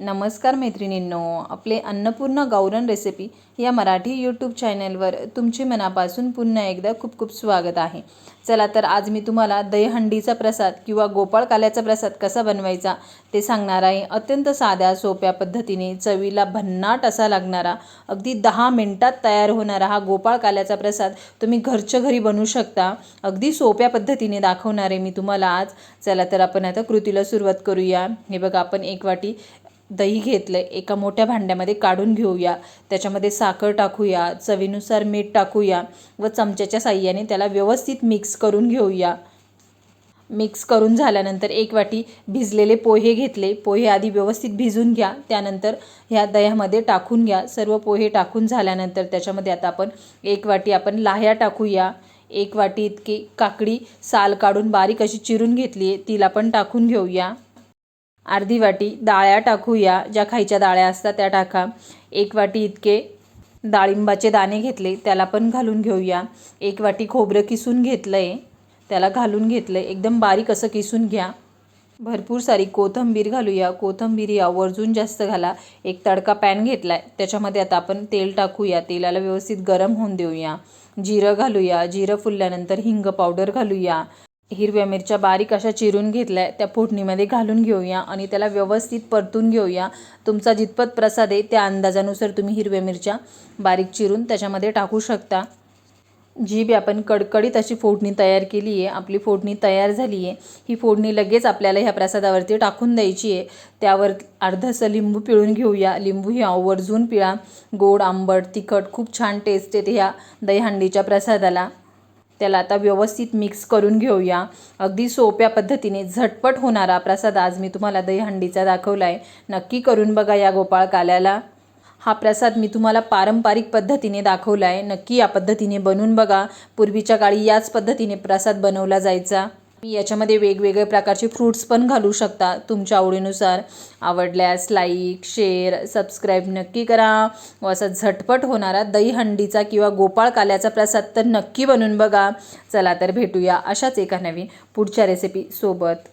नमस्कार मैत्रिणींनो आपले अन्नपूर्ण गौरन रेसिपी या मराठी यूट्यूब चॅनलवर तुमचे मनापासून पुन्हा एकदा खूप खूप स्वागत आहे. चला तर आज मी तुम्हाला दहीहंडीचा प्रसाद किंवा गोपाळ काल्याचा प्रसाद कसा बनवायचा ते सांगणार आहे. अत्यंत साध्या सोप्या पद्धतीने चवीला भन्नाट असा लागणारा अगदी दहा मिनटात तयार होणारा हा गोपाळ काल्याचा प्रसाद तुम्ही घरच्या घरी बनवू शकता. अगदी सोप्या पद्धतीने दाखवणार आहे मी तुम्हाला आज. चला तर आपण आता कृतीला सुरुवात करूया. हे बघा आपण एक वाटी दही घेतलं आहे एका मोठ्या भांड्यामध्ये काढून घेऊया. त्याच्यामध्ये साखर टाकूया चवीनुसार मीठ टाकूया व चमच्याच्या साह्याने त्याला व्यवस्थित मिक्स करून घेऊया. मिक्स करून झाल्यानंतर एक वाटी भिजलेले पोहे घेतले. पोहे आधी व्यवस्थित भिजून घ्या. त्यानंतर ह्या दह्यामध्ये टाकून घ्या. सर्व पोहे टाकून झाल्यानंतर त्याच्यामध्ये आता आपण एक वाटी आपण लाह्या टाकूया. एक वाटी इतकी काकडी साल काढून बारीक अशी चिरून घेतली आहे तिला पण टाकून घेऊया. अर्धी वाटी डाळ्या टाकूया. ज्या खायच्या डाळ्या असतात त्या टाका. एक वाटी इतके डाळिंबाचे दाणे घेतले त्याला पण घालून घेऊया. एक वाटी खोबरं किसून घेतलं आहे त्याला घालून घेतलं आहे एकदम बारीक असं किसून घ्या. भरपूर सारी कोथंबीर घालूया. कोथंबीर या वरजून जास्त घाला. एक तडका पॅन घेतला आहे त्याच्यामध्ये आता आपण तेल टाकूया. तेलाला व्यवस्थित गरम होऊन देऊया. जिरं घालूया. जिरं फुलल्यानंतर हिंग पावडर घालूया. हिरव्या मिरच्या बारीक अशा चिरून घेतल्या त्या फोडणीमध्ये घालून घेऊया आणि त्याला व्यवस्थित परतून घेऊया. तुमचा जितपत प्रसाद आहे त्या अंदाजानुसार तुम्ही हिरव्या मिरच्या बारीक चिरून त्याच्यामध्ये टाकू शकता. जी बी आपण कडकडीत अशी फोडणी तयार केली आहे आपली फोडणी तयार झाली आहे ही फोडणी लगेच आपल्याला ह्या प्रसादावरती टाकून द्यायची आहे. त्यावर अर्धसं लिंबू पिळून घेऊया. लिंबू ही आवर्जून पिळा. गोड आंबट तिखट खूप छान टेस्ट येते ह्या दहीहंडीच्या प्रसादाला. त्याला आता व्यवस्थित मिक्स करून घेऊया. अगदी सोप्या पद्धतीने झटपट होणारा प्रसाद आज मी तुम्हाला दहीहंडीचा दाखवला आहे नक्की करून बघा या गोपाळ काल्याला. हा प्रसाद मी तुम्हाला पारंपरिक पद्धतीने दाखवला आहे नक्की या पद्धतीने बनवून बघा. पूर्वीच्या काळी याच पद्धतीने प्रसाद बनवला जायचा. मी याच्यामध्ये वेगवेगळे प्रकारचे फ्रूट्स पण घालू शकता. तुमच्या आवडीनुसार आवडल्यास लाईक शेअर सबस्क्राईब नक्की करा. व असा झटपट होणारा दहीहंडीचा किंवा गोपाळ काल्याचा प्रसाद तर नक्की बनवून बघा. चला तर भेटूया अशाच एका नवीन पुढच्या रेसिपी सोबत.